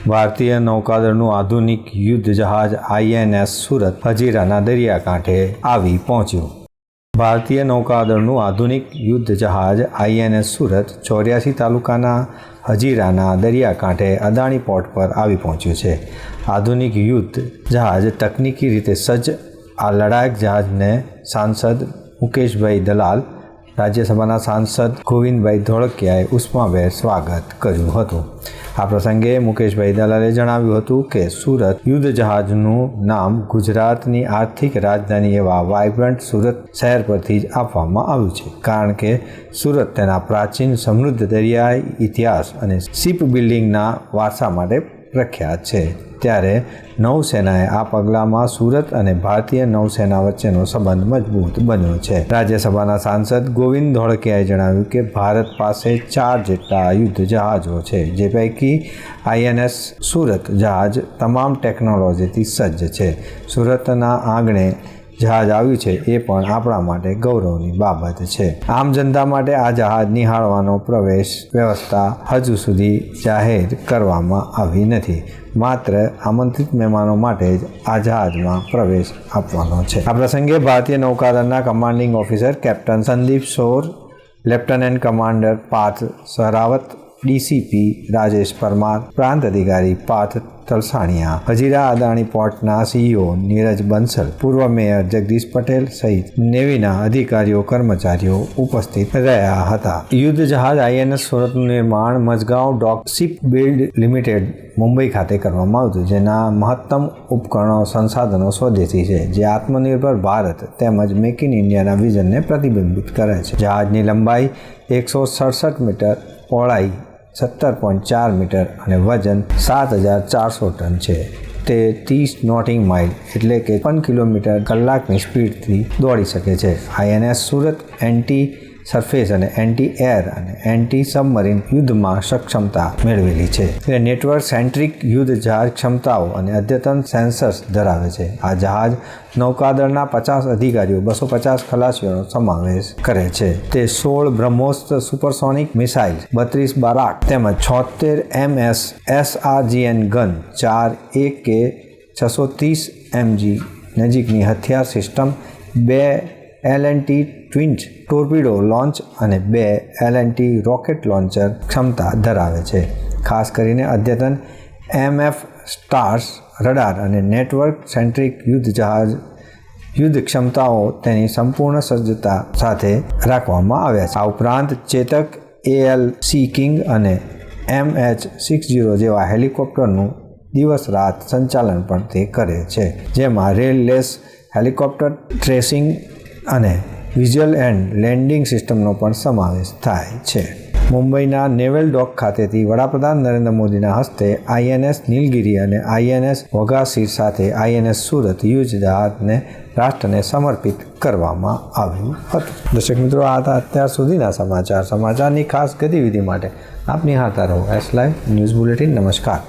ભારતીય નૌકાદળનું આધુનિક યુદ્ધ જહાજ આઈએનએસ સુરત હજીરાના દરિયાકાંઠે આવી પહોંચ્યું. ભારતીય નૌકાદળનું આધુનિક યુદ્ધ જહાજ આઈએનએસ સુરત ચોર્યાસી તાલુકાના હજીરાના દરિયાકાંઠે અદાણી પોર્ટ પર આવી પહોંચ્યું છે. આધુનિક યુદ્ધ જહાજ તકનીકી રીતે સજ્જ આ લડાયક જહાજને સાંસદ મુકેશભાઈ દલાલ રાજ્યસભાના સાંસદ ગોવિંદભાઈ ધોળકિયાએ ઉષ્માભેર સ્વાગત કર્યું હતું. આ પ્રસંગે મુકેશભાઈ દલાલે જણાવ્યું હતું કે સુરત યુદ્ધ જહાજનું નામ ગુજરાતની આર્થિક રાજધાની એવા વાઇબ્રન્ટ સુરત શહેર પરથી જ આપવામાં આવ્યું છે. કારણ કે સુરત તેના પ્રાચીન સમૃદ્ધ દરિયાઈ ઇતિહાસ અને શિપ બિલ્ડિંગના વારસા માટે પ્રખ્યાત છે. ત્યારે નૌસેનાએ આ પગલામાં સુરત અને ભારતીય નૌસેના વચ્ચેનો સંબંધ મજબૂત બન્યો છે. રાજ્યસભાના સાંસદ ગોવિંદ ધોળકિયાએ જણાવ્યું કે ભારત પાસે ચાર જેટલા યુદ્ધ જહાજો છે, જે પૈકી આઈએનએસ, સુરત જહાજ, તમામ ટેકનોલોજીથી સજ્જ છે. સુરતના આંગણે જહાજ આવ્યું છે, એ પણ આપણા માટે ગૌરવની બાબત છે. આમ જનતા માટે આ જહાજ નિહાળવાનો પ્રવેશ વ્યવસ્થા હજુ સુધી જાહેર કરવામાં આવી નથી. માત્ર આમંત્રિત મહેમાનો માટે જ આ જહાજમાં પ્રવેશ આપવાનો છે. આ પ્રસંગે ભારતીય નૌકાદળના commanding officer captain Sandeep Sor, lieutenant commander Parth Sarawat, DCP Rajesh Parmar, પ્રાંત અધિકારી પાર્થ તલસાણિયા હજીરા અદાણી પોર્ટના સીઈઓ નીરજ બંસલ, પૂર્વ મેયર જગદીશ પટેલ સહિત નેવીના અધિકારીઓ, કર્મચારીઓ ઉપસ્થિત રહ્યા હતા. યુદ્ધ જહાજ આઈએનએસ સુરતનું નિર્માણ Mazagaon dock ship build limited Mumbai ખાતે કરવામાં આવ્યું જેના મહત્તમ ઉપકરણો સંસાધનો સ્વદેશી છે, જે આત્મનિર્ભર ભારત તેમજ મેક ઇન ઇન્ડિયાના વિઝનને પ્રતિબિંબિત કરે છે. જહાજની લંબાઈ એકસો સડસઠ મીટર પહોળાઈ સત્તર પોઈન્ટ ચાર મીટર અને વજન સાત હજાર ચારસો ટન છે. તે ત્રીસ નોટિંગ માઇલ એટલે કે પન કિલોમીટર કલાકની સ્પીડથી દોડી શકે છે. આઈએનએસ સુરત એન્ટી સરફેસ અને એન્ટી એર અને એન્ટી સબમરીન યુદ્ધમાં સક્ષમતા મેળવેલી છે. એ નેટવર્ક સેન્ટ્રિક યુદ્ધ જહાજ ક્ષમતાઓ અને અદ્યતન સેન્સર્સ ધરાવે છે. આ જહાજ નૌકાદળના પચાસ અધિકારીઓ, બસો પચાસ ખલાસીઓનો સમાવેશ કરે છે. તે સોળ બ્રહ્મોસ્ત્ર સુપરસોનિક મિસાઇલ બત્રીસ બારાક તેમજ છોતેર એમએસ એસઆરજીએન ગન, ચાર એક કે છસો ત્રીસ એમજી નજીકની હથિયાર સિસ્ટમ, બે L and T twin torpedo launch અને બે L and T rocket launcher ક્ષમતા ધરાવે છે. ખાસ કરીને અદ્યતન એમએફ સ્ટાર્સ રડાર અને નેટવર્ક સેન્ટ્રિક યુદ્ધ જહાજ, યુદ્ધ ક્ષમતાઓ તેની સંપૂર્ણ સજ્જતા સાથે રાખવામાં આવ્યા છે. આ ઉપરાંત ચેતક એએલ સી કિંગ અને એમ એચ સિક્સ જીરો જેવા હેલિકોપ્ટરનું દિવસ રાત સંચાલન પણ તે કરે છે. જેમાં રેલ લેસ હેલિકોપ્ટર ટ્રેસિંગ અને વિઝ્યુઅલ એન્ડ લેન્ડિંગ સિસ્ટમનો પણ સમાવેશ થાય છે. મુંબઈના નેવલ ડોક ખાતેથી વડાપ્રધાન નરેન્દ્ર મોદીના હસ્તે આઈએનએસ નીલગિરી અને આઈએનએસ વઘાસીર સાથે આઈએનએસ સુરત યુજ જહાજને રાષ્ટ્રને સમર્પિત કરવામાં આવ્યું હતું. દર્શક મિત્રો, આ હતા અત્યાર સુધીના સમાચાર. સમાચારની ખાસ ગતિવિધિ માટે આપ નિહાળતા રહો એસ લાઈવ ન્યૂઝ બુલેટિન નમસ્કાર.